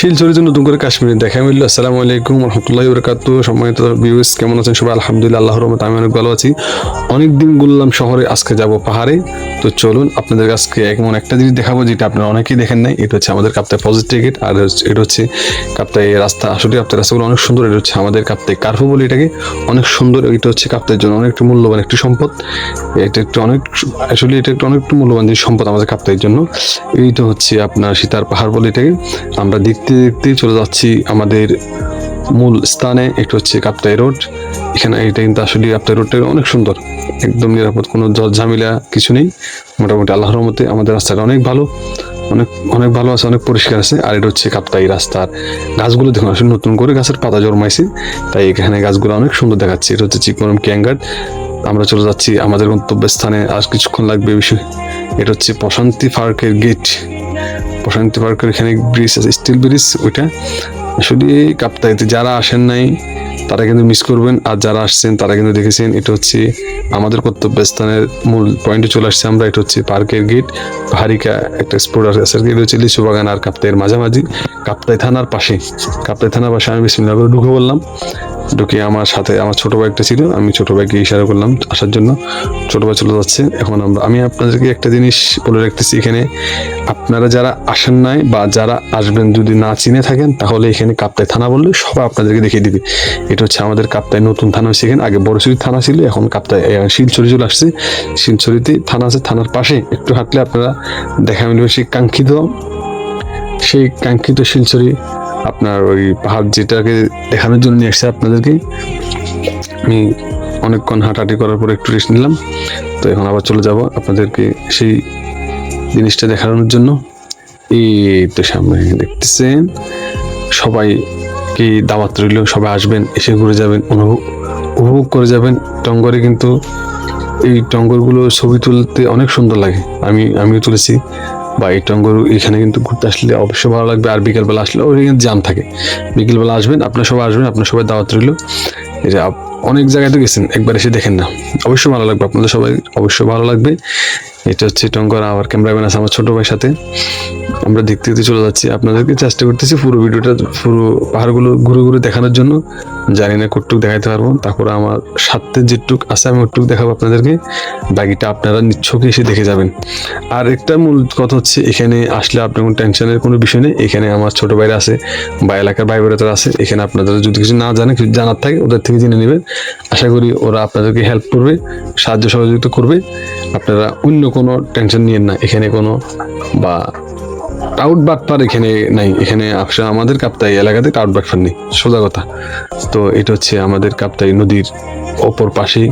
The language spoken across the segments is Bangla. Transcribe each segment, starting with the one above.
শিলচরের জন্য নতুন করে কাশ্মীরে দেখা। মিলল আসসালামু আলাইকুম রহমতুল্লাহ বরকাত সম্মানিত ভিউস কেমন আছেন সবাই? আলহামদুলিল্লাহ, আল্লাহর রহমত আমি অনেক ভালো আছি। অনেক দিন ঘুরলাম শহরে, আজকে যাব পাহাড়ে। তো চলুন, আপনাদের আজকে এমন একটা জিনিস দেখাবো যেটা আপনারা অনেকেই দেখেন নাই। এটা হচ্ছে আমাদের কাপ্তায় পজিটিভ টিকিট আর এটা হচ্ছে কাপ্তায় রাস্তা। আসলে কাপ্তায় রাস্তাগুলো অনেক সুন্দর, এটা হচ্ছে আমাদের কাপ্তায় কার্ফু বলে এটাকে। অনেক সুন্দর, এটা হচ্ছে কাপ্তায়ের জন্য অনেক মূল্যবান একটি সম্পদ। এটা একটু অনেক আসলে এটা একটু অনেক মূল্যবান জিনিস, সম্পদ আমাদের কাপ্তায়ের জন্য। এইটা হচ্ছে আপনার সীতার পাহাড় বলে এটাকে। আমরা দেখতে দেখতে চলে যাচ্ছি আমাদের মূল স্থানে, এটা হচ্ছে কাপ্তাই রোড। এখানে এটা কিন্তু আসলে কাপ্তাই রোডটা অনেক সুন্দর, একদম নিরাপদ, কোনো ঝামেলা কিছু নেই। মোটামুটি আল্লাহর মতে আমাদের রাস্তাটা অনেক ভালো, অনেক অনেক ভালো আছে, অনেক পরিষ্কার আছে। আর এটা হচ্ছে কাপ্তাই রাস্তার গাছগুলো দেখুন, আসলে নতুন করে গাছের পাতা জন্মাইছে। তাই এখানে গাছগুলো অনেক সুন্দর দেখাচ্ছে। এটা হচ্ছে চিকমরম ক্যাঙ্গার আমরা চলে যাচ্ছি আমাদের গন্তব্যস্থানে। আর কিছুক্ষণ লাগবে বিষয় এটা হচ্ছে প্রশান্তি পার্কের গেট। প্রশান্তি পার্কের এখানে ব্রিজ আছে স্টিল ব্রিজ ওইটা। আসলে কাপ্তাইতে যারা আসেন নাই, তারা কিন্তু মিস করবেন। আর যারা আসছেন, তারা কিন্তু দেখেছেন, এটা হচ্ছে আমাদের কর্তব্য স্থানের মূল পয়েন্টে চলে আসছে আমরা, এটা হচ্ছে পার্কের গেট হারিকা একটা স্পোর্ট আছে আর এটা হচ্ছে লিচু বাগান আর কাপ্তাইয়ের মাঝামাঝি কাপ্তাই থানার পাশে। কাপ্তাই থানার পাশে আমি বিসমিল্লাহ করে ঢুকে বললাম ঢুকে আমার সাথে, আমার ছোট ভাইটা ছিল, আমি ছোট ভাইকে ইশারা করলাম আসার জন্য। ছোট ভাই চলে যাচ্ছে। এখন আমরা, আমি আপনাদেরকে একটা জিনিস বলে রাখতেছি এখানে। আপনারা যারা আসেন নাই বা যারা আসবেন যদি না চিনে থাকেন, তাহলে এখানে কাপ্তাই থানা বললে সবাই আপনাদেরকে দেখিয়ে দিবে। এটা হচ্ছে আমাদের কাপ্তাই নতুন থানা হয়েছে এখানে। আগে বড়শুরি থানা ছিল, এখন কাপ্তাই শিলচরি চলে আসছে। শিলচরিতে থানা আছে, থানার পাশে। একটু হাঁটলে আপনারা দেখা মিলবে সেই কাঙ্ক্ষিত সেই কাঙ্ক্ষিত শিলচরি আপনার ওই পাহাড় যেটাকে দেখানোর জন্য নিয়ে আসছে আপনাদেরকে, আমি অনেকক্ষণ হাঁটাহাঁটি করার পর একটু রেস্ট নিলাম। তো এখন আবার চলে যাব আপনাদেরকে সেই জিনিসটা দেখানোর জন্য। এই তো সামনে দেখতেছেন সবাই কি দাওয়াত রইল, সবাই আসবেন, এসে ঘুরে যাবেন, অনুভব, উপভোগ করে যাবেন। টঙ্গরে কিন্তু এই টঙ্গরগুলো ছবি তুলতে অনেক সুন্দর লাগে। আমি, আমিও তুলেছি। বা এই টঙ্গরু এখানে কিন্তু ঘুরতে আসলে অবশ্যই ভালো লাগবে। আর বিকেলবেলা আসলে ওই কিন্তু জাম থাকে। বিকেলবেলা আসবেন, আপনার সবাই আসবেন, আপনার সবাই দাওয়াত রইল। আপ- অনেক জায়গায় তো গেছেন, একবার এসে দেখেন না। অবশ্যই ভালো লাগবে আপনাদের সবাই, অবশ্যই ভালো লাগবে। এটা হচ্ছে টঙ্কর আমার ক্যামেরাম্যান আছে আমার ছোট ভাইয়ের সাথে। আমরা দেখতে দেখতে চলে যাচ্ছি। আপনাদেরকে চেষ্টা করতেছি পুরো ভিডিওটা, পুরো পাহাড়গুলো ঘুরে ঘুরে দেখানোর জন্য। জানি না কতটুক দেখাতে পারব। তারপরে আমার সাথে যেটুক আছে, আমি ওটুক দেখাবো আপনাদেরকে। বাকিটা আপনারা নিচ্ছকে এসে দেখে যাবেন। আর একটা মূল কথা হচ্ছে, এখানে আসলে আপনার কোনো টেনশনের কোনো বিষয় নেই। এখানে আমার ছোট ভাইরা আছে, বা এলাকার ভাই বোনেরা আছে। এখানে আপনাদের যদি কিছু না জানে, কিছু জানার থাকে, ওদের থেকে জেনে নেবেন। আশা করি ওরা আপনাদেরকে হেল্প করবে, সাহায্য সহযোগিতা করবে। আপনারা অন্য কোনো টেনশন নিয়েন না। এখানে কোনো বা টাউট বাটপার এখানে নাই। এখানে আসলে আমাদের কাপ্তাই এলাকাতে টাউট বাটপার নেই। সোজা কথা। তো এটা হচ্ছে আমাদের কাপ্তাই নদীর অপর পাশেই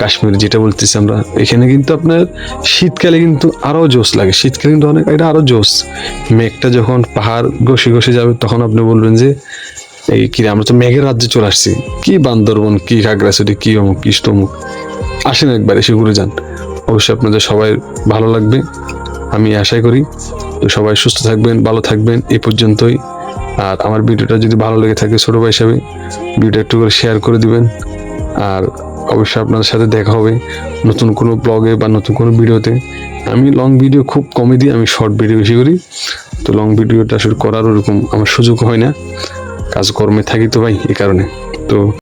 কাশ্মীর যেটা বলতেছি আমরা। এখানে কিন্তু আপনার শীতকালে কিন্তু আরও জোস লাগে। শীতকালে কিন্তু অনেক, এটা আরও জোস মেঘটা যখন পাহাড় ঘষে ঘষে যাবে, তখন আপনি বলবেন যে, এই কি আমরা তো মেঘের রাজ্যে চলে আসছি। কি বান্দরবন, কি খাগড়াছড়ি কি অমুক, কি তমুক আসেন একবার, এসে ঘুরে যান। অবশ্যই আপনাদের সবাই ভালো লাগবে। আমি আশাই করি তো সবাই সুস্থ থাকবেন, ভালো থাকবেন এ পর্যন্তই। আর আমার ভিডিওটা যদি ভালো লেগে থাকে ছোটো ভাই হিসাবে, ভিডিওটা একটু করে শেয়ার করে দিবেন। আর অবশ্যই আপনাদের সাথে দেখা হবে নতুন কোনো ব্লগে বা নতুন কোনো ভিডিওতে। আমি লং ভিডিও খুব কমই দিই, আমি শর্ট ভিডিও বেশি করি। তো লং ভিডিওটা আসলে করার ওরকম আমার সুযোগ হয় না। কাজকর্মে থাকি তো ভাই এই কারণে। তো